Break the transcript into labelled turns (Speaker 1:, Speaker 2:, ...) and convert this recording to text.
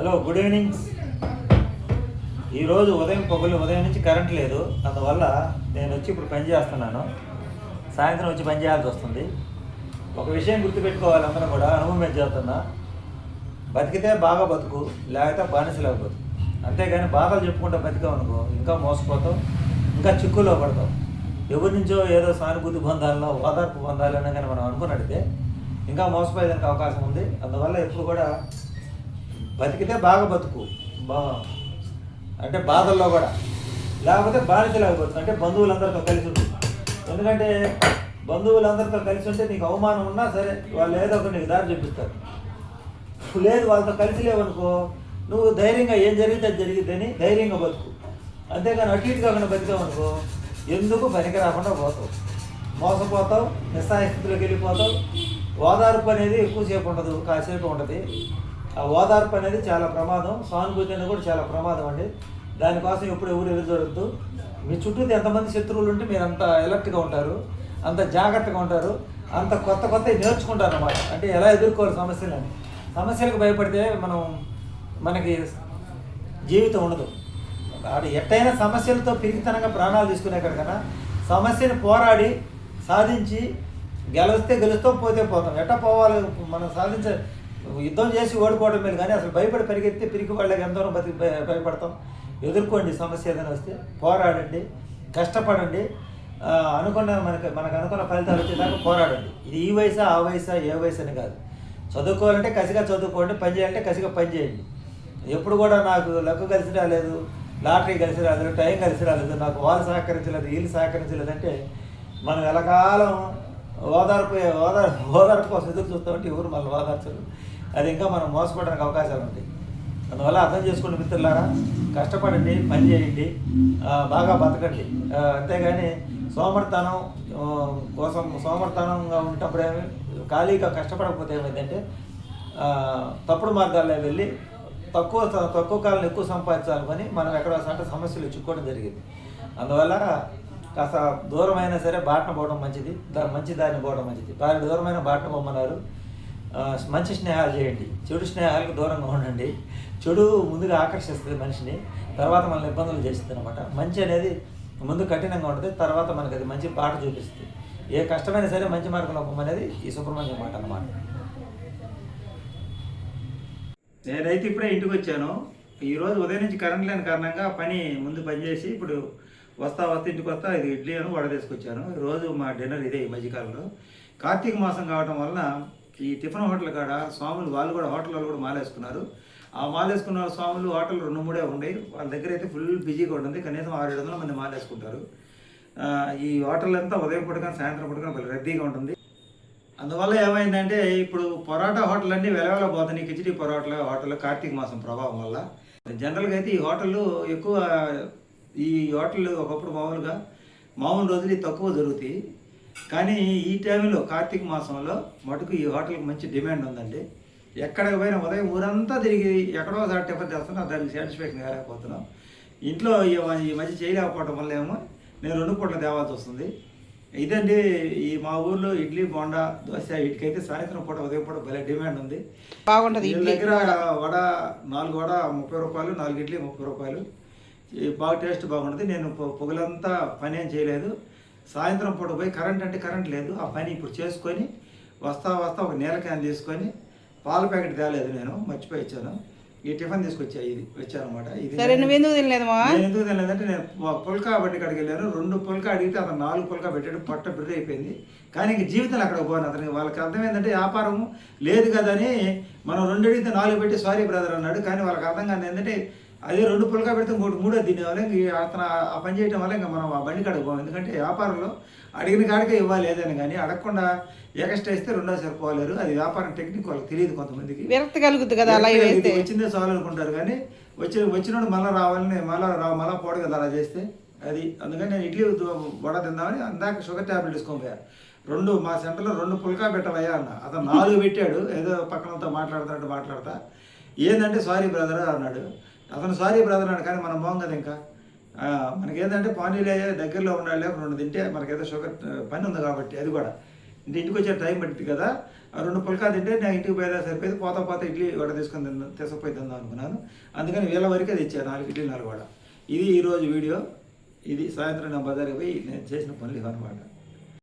Speaker 1: Hello good evening ఈరోజు ఉదయం పొగలు ఉదయం నుంచి కరెంట్ లేదు. అందువల్ల నేను వచ్చి ఇప్పుడు పని చేస్తున్నాను. సాయంత్రం వచ్చి పని చేయాల్సి వస్తుంది. ఒక విషయం గుర్తుపెట్టుకోవాలి అందరం కూడా అనుభవం మీద చేస్తున్నా. బతికితే బాగా బతుకు లేకపోతే బానిసలేక బతుకు అంతేగాని బాధలు చెప్పుకుంటూ బతికావు అనుకో ఇంకా మోసపోతావు ఇంకా చిక్కులో పడతావు ఎవరి నుంచో ఏదో సానుభూతి పొందాలనో ఓదార్పు పొందాలనో కానీ మనం అనుకున్నట్టే ఇంకా మోసపోయేదానికి అవకాశం ఉంది. అందువల్ల ఎప్పుడు కూడా బతికితే బాగా బతుకు. బా. అంటే బాధల్లో కూడా. లేకపోతే బాధితులకు బతుకు. అంటే బంధువులందరితో కలిసి ఉంటుంది ఎందుకంటే బంధువులందరితో కలిసి ఉంటే నీకు అవమానం ఉన్నా సరే వాళ్ళు ఏదో ఒకటి నీకు దారి చూపిస్తారు. లేదు వాళ్ళతో కలిసి లేవనుకో నువ్వు ధైర్యంగా ఏం జరిగితే అది జరిగిద్దని ధైర్యంగా బతుకు. అంతేగాని అటు ఇటు కాకుండా బతికావు అనుకో ఎందుకు పనికి రాకుండా పోతావు? మోసపోతావు నిస్సాయ స్థితిలోకి వెళ్ళిపోతావు. ఓదార్పు అనేది ఎక్కువసేపు ఉండదు కాసేపు ఉంటుంది ఆ ఓదార్పు అనేది చాలా ప్రమాదం సానుభూతి అనేది కూడా చాలా ప్రమాదం అండి. దానికోసం ఎప్పుడు ఎవరు ఎదురు చూడద్దు. మీ చుట్టూ ఎంతమంది శత్రువులు ఉంటే మీరు అంత ఎలర్ట్గా ఉంటారు అంత జాగ్రత్తగా ఉంటారు అంత కొత్త కొత్త నేర్చుకుంటారు అన్నమాట అంటే ఎలా ఎదుర్కోవాలి సమస్యలని? సమస్యలకు భయపడితే మనం మనకి జీవితం ఉండదు. అది ఎట్టయినా సమస్యలతో పిరికితనంగా ప్రాణాలు తీసుకునే కన్నా సమస్యని పోరాడి సాధించి గెలిస్తే గెలుస్తాం పోతే పోతాం. ఎట్ట పోవాలి మనం సాధించే యుద్ధం చేసి ఓడిపోవడం మీద కానీ అసలు భయపడి పరిగెత్తే పిరికి వాళ్ళకి ఎంతవరకు బతికి భయపడతాం. ఎదుర్కోండి సమస్య ఏదైనా వస్తే పోరాడండి కష్టపడండి. అనుకున్న మనకు మనకు అనుకున్న ఫలితాలు వచ్చేదాకా పోరాడండి. ఇది ఈ వయసా ఆ వయసా ఏ వయసు అని కాదు. చదువుకోవాలంటే కసిగా చదువుకోండి పని చేయాలంటే కసిగా పని చేయండి. ఎప్పుడు కూడా నాకు లక్కు కలిసి రాలేదు లాటరీ కలిసి రాలేదు టైం కలిసి రాలేదు నాకు వాళ్ళు సహకరించలేదు వీళ్ళు సహకరించలేదు అంటే మనం ఎలకాలం ఓదార్పు ఓదార్ ఓదార్పు కోసం ఎదురు చూస్తామంటే ఎవరు మళ్ళీ ఓదార్చరు. అది ఇంకా మనం మోసపోవడానికి అవకాశాలు ఉంటాయి. అందువల్ల అర్థం చేసుకోండి మిత్రులారా కష్టపడండి పని చేయండి బాగా బతకండి. అంతేగాని సోమర్తనం కోసం సోమర్తనంగా ఉన్నప్పుడు ఖాళీగా కష్టపడకపోతే ఏమైందంటే తప్పుడు మార్గాల్లో వెళ్ళి తక్కువ తక్కువ కాలం ఎక్కువ సంపాదించాలని మనం ఎక్కడ అంటే సమస్యలు చిక్కోవడం జరిగింది. అందువల్ల కాస్త దూరమైనా సరే బాటన పోవడం మంచిది మంచి దారిని పోవడం మంచిది. వారి దూరమైన బాటన పోమన్నారు. మంచి స్నేహాలు చేయండి. చెడు స్నేహాలకు దూరంగా ఉండండి. చెడు ముందుగా ఆకర్షిస్తుంది మనిషిని తర్వాత మనల్ని ఇబ్బందులు చేస్తుంది అనమాట మంచి అనేది ముందు కఠినంగా ఉంటుంది తర్వాత మనకి అది మంచి బాట చూపిస్తుంది. ఏ కష్టమైనా సరే మంచి మార్గం అనేది ఈ సుబ్రహ్మణ్యం మాట అనమాట నేనైతే ఇప్పుడే ఇంటికి వచ్చాను. ఈరోజు ఉదయం నుంచి కరెంట్ లేని కారణంగా పని ముందు పనిచేసి ఇప్పుడు వస్తా వస్తా ఇంటికి వస్తా ఇది ఇడ్లీ అని వడ తీసుకొచ్చాను. రోజు మా డిన్నర్ ఇదే ఈ మధ్యకాలంలో. కార్తీక మాసం కావడం వలన ఈ టిఫిన్ హోటల్ కాడ స్వాములు వాళ్ళు కూడా హోటల్లో కూడా మాలేసుకున్నారు. ఆ మాలేసుకున్న స్వాములు హోటల్ రెండు మూడే ఉన్నాయి వాళ్ళ దగ్గర అయితే ఫుల్ బిజీగా ఉంటుంది. కనీసం ఆరు ఏడు వందల మంది మాలేసుకుంటారు. ఈ హోటల్ అంతా ఉదయం పుట్టుకొని సాయంత్రం పుట్టుకొని కానీ రద్దీగా ఉంటుంది. అందువల్ల ఏమైందంటే ఇప్పుడు పొరాటా హోటల్ అన్నీ వెలవెల పోతున్నాయి. కిచిడి పొరాటల హోటల్ కార్తీక మాసం ప్రభావం వల్ల. జనరల్గా అయితే ఈ హోటల్ ఎక్కువ ఈ హోటల్ ఒకప్పుడు మామూలుగా మామూలు రోజులు తక్కువ జరుగుతాయి. కానీ ఈ టైంలో కార్తీక మాసంలో మటుకు ఈ హోటల్కి మంచి డిమాండ్ ఉందండి. ఎక్కడికి పోయినా ఉదయం ఊరంతా తిరిగి ఎక్కడో ఒకసారి టిఫిన్ చేస్తున్నా దానికి సాటిస్ఫాక్షన్ కాలేకపోతున్నాం ఇంట్లో ఈ మధ్య చేయలేకపోవడం వల్ల ఏమో నేను రెండు పూట్ల తేవాల్సి వస్తుంది. ఇదండి ఈ మా ఊర్లో ఇడ్లీ బోండా దోశ వీటికైతే సాయంత్రం పూట ఉదయం పూట భలే డిమాండ్ ఉంది.
Speaker 2: బాగుంటది ఇడ్లీ
Speaker 1: దగ్గర వడ నాలుగు వడ ముప్పై రూపాయలు నాలుగు ఇడ్లీ ముప్పై రూపాయలు. బాగా టేస్ట్ బాగుంటుంది. నేను పొగలంతా పని ఏం చేయలేదు. సాయంత్రం పూట పోయి కరెంట్ అంటే కరెంట్ లేదు ఆ పని ఇప్పుడు చేసుకొని వస్తా వస్తా ఒక నీళ్ళ క్యాన్ తీసుకొని పాల ప్యాకెట్ తేలేదు నేను మర్చిపోయి ఇచ్చాను ఈ టిఫిన్ తీసుకొచ్చా ఇది వచ్చాను అనమాట ఇది
Speaker 2: సరే
Speaker 1: నేను ఎందుకు తెలియదంటే నేను పుల్కా బండి కాడికి వెళ్ళాను. రెండు పుల్కా అడిగితే అతను నాలుగు పుల్కా పెట్టాడు పొట్ట బిర్ర అయిపోయింది. కానీ ఇంక జీవితంలో అక్కడ పోను అతనికి వాళ్ళకి అర్థం ఏంటంటే వ్యాపారం లేదు కదా అని మనం రెండు అడిగితే నాలుగు పెట్టి సారీ బ్రదర్ అన్నాడు. కానీ వాళ్ళకి అర్థం కాదు ఏంటంటే అదే రెండు పుల్కా పెడితే ఇంకోటి మూడో తినేవాళ్ళు ఇంక అతను ఆ పని చేయడం వల్ల ఇంకా మనం ఆ బండి కాడికి ఎందుకంటే వ్యాపారంలో అడిగిన కాడికే ఇవ్వాలి ఏదైనా కానీ అడగకుండా ఎక్స్ట్రా ఇస్తే రెండో సరిపోలేరు అది వ్యాపారం టెక్నిక్ వాళ్ళకి తెలియదు కొంతమందికి.
Speaker 2: విరక్తి కలుగుద్ది కదా అలా
Speaker 1: వచ్చిందే చాలు అనుకుంటారు కానీ వచ్చి వచ్చినోడు మళ్ళీ రావాలని మళ్ళీ రా మళ్ళీ పోడు కదా అలా చేస్తే. అది అందుకని నేను ఇడ్లీ వడ తిందామని అందాక షుగర్ ట్యాబ్లెట్ తీసుకొని రెండు మా సెంటర్లో రెండు పుల్కా పెట్టవయ్యా అన్న. అతను నాలుగు పెట్టాడు. ఏదో పక్కనతో మాట్లాడుతున్నట్టు మాట్లాడతా. ఏంటంటే సారీ బ్రదర్ అన్నాడు. అతను సారీ బ్రదర్ అన్నాడు కానీ మనం బాగుంది కదా ఇంకా. మనకేంటంటే పానీలే దగ్గరలో ఉండాలి రెండు తింటే మనకేదో షుగర్ పని ఉంది కాబట్టి అది కూడా. ఇంటి ఇంటికి వచ్చే టైం పట్టింది కదా ఆ రెండు పుల్కా తింటే నేను ఇంటికి పోయేదా సరిపోయింది పోతా పోతా ఇడ్లీ వడ తీసుకొని తిందా తీసుకుపోయి తిందాం అనుకున్నాను. అందుకని వీళ్ళ వరకే తెచ్చాను నాలుగు ఇడ్లీ నాలుగు వడ. ఇది ఈరోజు వీడియో. ఇది సాయంత్రం నా బజార్కి పోయి నేను చేసిన పనులు ఇవన్నమాట.